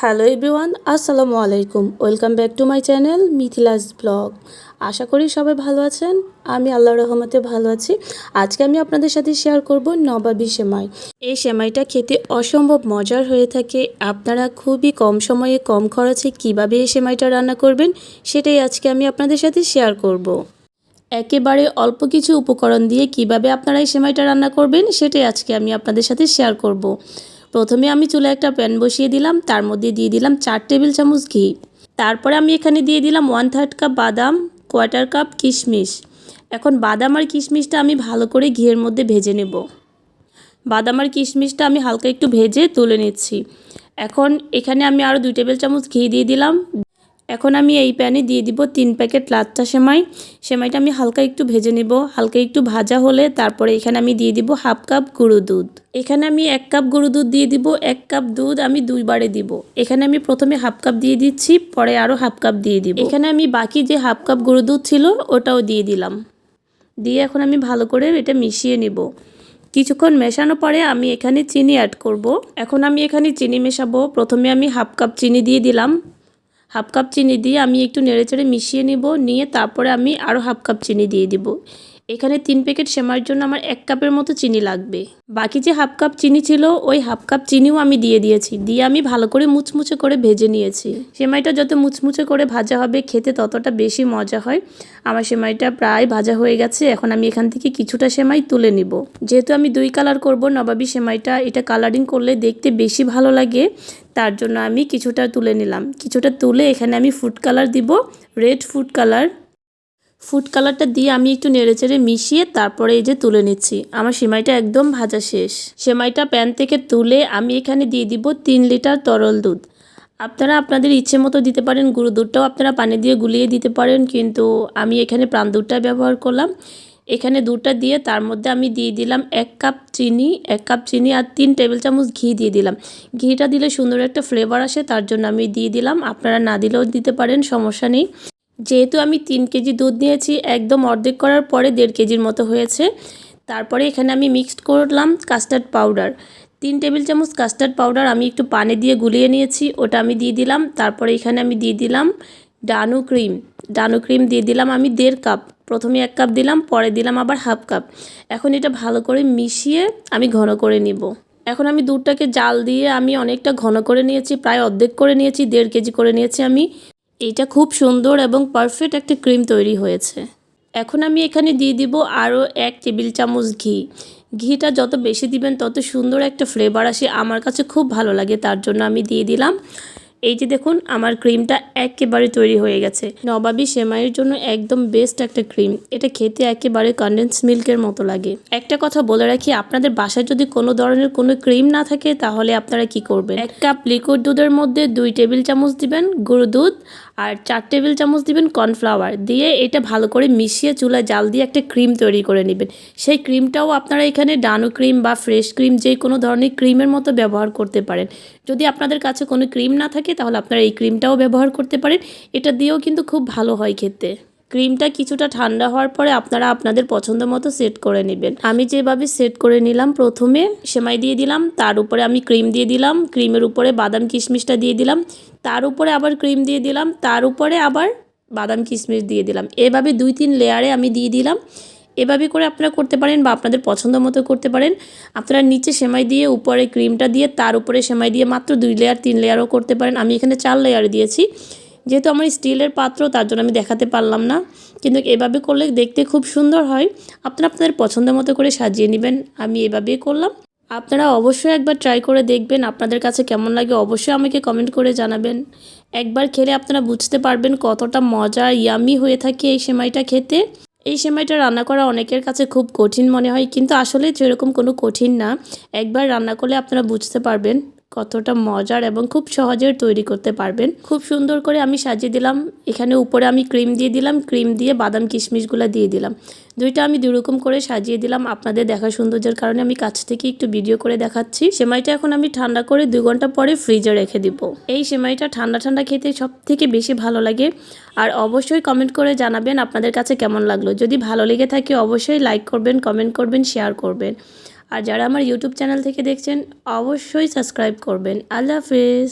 Hello everyone, আসসালামু আলাইকুম। Welcome back to my channel Mithila's blog. আশা করি সবাই ভালো আছেন, আমি আল্লাহ রহমতে ভালো আছি। আজকে আমি আপনাদের সাথে শেয়ার করব নবাবি সেমাই। এই সেমাইটা খেতে অসম্ভব মজার হয়ে থাকে। আপনারা খুবই কম সময়ে কম খরচে কীভাবে এই সেমাইটা রান্না করবেন, সেটাই আজকে আমি আপনাদের সাথে শেয়ার করব। একেবারে অল্প কিছু উপকরণ দিয়ে কীভাবে আপনারা এই সেমাইটা রান্না করবেন, সেটাই আজকে আমি আপনাদের সাথে শেয়ার করব। প্রথমে আমি চুলে একটা প্যান বসিয়ে দিলাম, তার মধ্যে দিয়ে দিলাম চার টেবিল চামচ ঘি। তারপরে আমি এখানে দিয়ে দিলাম ওয়ান থার্ড কাপ বাদাম কোয়ার্টার কাপ কিশমিশ। এখন বাদাম আর কিশমিশটা আমি ভালো করে ঘিয়ের মধ্যে ভেজে নেব। বাদাম আর কিশমিশটা আমি হালকা একটু ভেজে তুলে নিচ্ছি। এখন এখানে আমি আরও দুই টেবিল চামচ ঘি দিয়ে দিলাম। এখন আমি এই প্যানে দিয়ে দিব তিন প্যাকেট লাচ্চা সেমাই। সেমাইটা আমি হালকা একটু ভেজে নেব। হালকা একটু ভাজা হলে তারপরে এখানে আমি দিয়ে দিব হাফ কাপ গুঁড়ো দুধ। এখানে আমি এক কাপ গুঁড়ো দুধ দিয়ে দিব, এক কাপ দুধ আমি দুইবারে দিব। এখানে আমি প্রথমে হাফ কাপ দিয়ে দিচ্ছি, পরে আরও হাফ কাপ দিয়ে দিব। এখানে আমি বাকি যে হাফ কাপ গুঁড়ো দুধ ছিল, ওটাও দিয়ে দিলাম। দিয়ে এখন আমি ভালো করে এটা মিশিয়ে নেব। কিছুক্ষণ মেশানো পরে আমি এখানে চিনি অ্যাড করব। এখন আমি এখানে চিনি মেশাবো। প্রথমে আমি হাফ কাপ চিনি দিয়ে দিলাম। হাফ কাপ চিনি দিয়ে আমি একটু নেড়েচেড়ে মিশিয়ে নিব, নিয়ে তারপরে আমি আরও হাফ কাপ চিনি দিয়ে দিব। এখানে তিন প্যাকেট সেমাইয়ের জন্য আমার এক কাপের মতো চিনি লাগবে। বাকি যে হাফ কাপ চিনি ছিল, ওই হাফ কাপ চিনিও আমি দিয়ে দিয়েছি। দিয়ে আমি ভালো করে মুচমুচে করে ভেজে নিয়েছি। সেমাইটা যত মুচমুচে করে ভাজা হবে, খেতে ততটা বেশি মজা হয়। আমার সেমাইটা প্রায় ভাজা হয়ে গেছে, এখন আমি এখান থেকে কিছুটা সেমাই তুলে নিব। যেহেতু আমি দুই কালার করব, নবাবি সেমাইটা এটা কালারিং করলে দেখতে বেশি ভালো লাগে, তার জন্য আমি কিছুটা তুলে নিলাম। কিছুটা তুলে এখানে আমি ফুড কালার দিব রেড ফুড কালার ফুড কালারটা দিয়ে আমি একটু নেড়েচেড়ে মিশিয়ে তারপরে এই যে তুলে নিচ্ছি। আমার সেমাইটা একদম ভাজা শেষ। সেমাইটা প্যান থেকে তুলে আমি এখানে দিয়ে দিব তিন লিটার তরল দুধ। আপনারা আপনাদের ইচ্ছে মতো দিতে পারেন, গুঁড়ো দুধটাও আপনারা পানি দিয়ে গুলিয়ে দিতে পারেন, কিন্তু আমি এখানে প্রাণ দুধটা ব্যবহার করলাম। এখানে দুধটা দিয়ে তার মধ্যে আমি দিয়ে দিলাম এক কাপ চিনি, এক কাপ চিনি আর তিন টেবিল চামচ ঘি দিয়ে দিলাম। ঘিটা দিলে সুন্দর একটা ফ্লেভার আসে, তার জন্য আমি দিয়ে দিলাম। আপনারা না দিলেও দিতে পারেন, সমস্যা নেই। যেহেতু আমি তিন কেজি দুধ নিয়েছি, একদম অর্ধেক করার পরে দেড় কেজির মতো হয়েছে। তারপরে এখানে আমি মিক্সড করলাম কাস্টার্ড পাউডার তিন টেবিল চামচ কাস্টার্ড পাউডার আমি একটু পানি দিয়ে গুলিয়ে নিয়েছি, ওটা আমি দিয়ে দিলাম। তারপরে এখানে আমি দিয়ে দিলাম ডানু ক্রিম। ডানু ক্রিম দিয়ে দিলাম আমি দেড় কাপ। প্রথমে এক কাপ দিলাম, পরে দিলাম আবার হাফ কাপ। এখন এটা ভালো করে মিশিয়ে আমি ঘন করে নিব। এখন আমি দুধটাকে জাল দিয়ে আমি অনেকটা ঘন করে নিয়েছি, প্রায় অর্ধেক করে নিয়েছি, দেড় কেজি করে নিয়েছি আমি। এটা খুব সুন্দর এবং পারফেক্ট একটা ক্রিম তৈরি হয়েছে। এখন আমি এখানে দিয়ে দিব আরও এক টেবিল চামচ ঘি। ঘিটা যত বেশি দিবেন তত সুন্দর একটা ফ্লেভার আসে। আমার কাছে খুব ভালো লাগে, তার জন্য আমি দিয়ে দিলাম এই যে দেখুন, আমার ক্রিমটা একেবারে তৈরি হয়ে গেছে। নবাবি সেমাইয়ের জন্য একদম বেস্ট একটা ক্রিম। এটা খেতে একেবারে কন্ডেন্স মিল্কের মতো লাগে। একটা কথা বলে রাখি, আপনাদের বাসায় যদি কোনো ধরনের কোনো ক্রিম না থাকে, তাহলে আপনারা কি করবেন? এক কাপ লিকুইড দুধের মধ্যে দুই টেবিল চামচ দিবেন গুঁড়ো দুধ আর চার টেবিল চামচ দিবেন কর্নফ্লাওয়ার দিয়ে এটা ভালো করে মিশিয়ে চুলায় জাল দিয়ে একটা ক্রিম তৈরি করে নেবেন। সেই ক্রিমটাও আপনারা এখানে ডানো ক্রিম বা ফ্রেশ ক্রিম যে কোনো ধরনের ক্রিমের মতো ব্যবহার করতে পারেন। যদি আপনাদের কাছে কোনো ক্রিম না থাকে তাহলে আপনারা এই ক্রিমটাও ব্যবহার করতে পারেন। এটা দিয়েও কিন্তু খুব ভালো হয় খেতে। ক্রিমটা কিছুটা ঠান্ডা হওয়ার পরে আপনারা আপনাদের পছন্দ মতো সেট করে নেবেন। আমি যেভাবে সেট করে নিলাম, প্রথমে সেমাই দিয়ে দিলাম, তার উপরে আমি ক্রিম দিয়ে দিলাম, ক্রিমের উপরে বাদাম কিশমিশটা দিয়ে দিলাম, তার উপরে আবার ক্রিম দিয়ে দিলাম, তার উপরে আবার বাদাম কিশমিশ দিয়ে দিলাম। এভাবে দুই তিন লেয়ারে আমি দিয়ে দিলাম। এভাবে করে আপনারা করতে পারেন বা আপনাদের পছন্দ মতো করতে পারেন। আপনারা নিচে সেমাই দিয়ে, উপরে ক্রিমটা দিয়ে, তার উপরে সেমাই দিয়ে মাত্র দুই লেয়ার তিন লেয়ারও করতে পারেন। আমি এখানে চার লেয়ার দিয়েছি। যেহেতু আমার স্টিলের পাত্র, তার জন্য আমি দেখাতে পারলাম না। কিন্তু এভাবে করলে দেখতে খুব সুন্দর হয়। আপনারা আপনাদের পছন্দ মতো করে সাজিয়ে নেবেন। আমি এভাবেই করলাম। আপনারা অবশ্যই একবার ট্রাই করে দেখবেন আপনাদের কাছে কেমন লাগে। অবশ্যই আমাকে কমেন্ট করে জানাবেন। একবার খেলে আপনারা বুঝতে পারবেন কতটা মজা ইয়ামি হয়ে থাকে এই সেমাইটা খেতে। এই সেমাইটা রান্না করা অনেকের কাছে খুব কঠিন মনে হয়, কিন্তু আসলে সেরকম কোনো কঠিন না। একবার রান্না করলে আপনারা বুঝতে পারবেন। কতটা মজার এবং খুব সহজে তৈরি করতে পারবেন। খুব সুন্দর করে আমি সাজিয়ে দিলাম। এখানে উপরে আমি ক্রিম দিয়ে দিলাম। ক্রিম দিয়ে বাদাম কিশমিশগুলো দিয়ে দিলাম। দুইটা আমি দুরকম করে সাজিয়ে দিলাম আপনাদের দেখা সৌন্দর্যের কারণে। আমি কাছ থেকে একটু ভিডিও করে দেখাচ্ছি। সেমাইটা এখন আমি ঠান্ডা করে দুই ঘণ্টা পরে ফ্রিজে রেখে দিব। এই সেমাইটা ঠান্ডা ঠান্ডা খেতে সব থেকে বেশি ভালো লাগে। আর অবশ্যই কমেন্ট করে জানাবেন আপনাদের কাছে কেমন লাগল। যদি ভালো লেগে থাকে অবশ্যই লাইক করবেন, কমেন্ট করবেন, শেয়ার করবেন। আর যারা আমার ইউটিউব চ্যানেল থেকে দেখছেন অবশ্যই সাবস্ক্রাইব করবেন। আল্লাহ হাফিজ।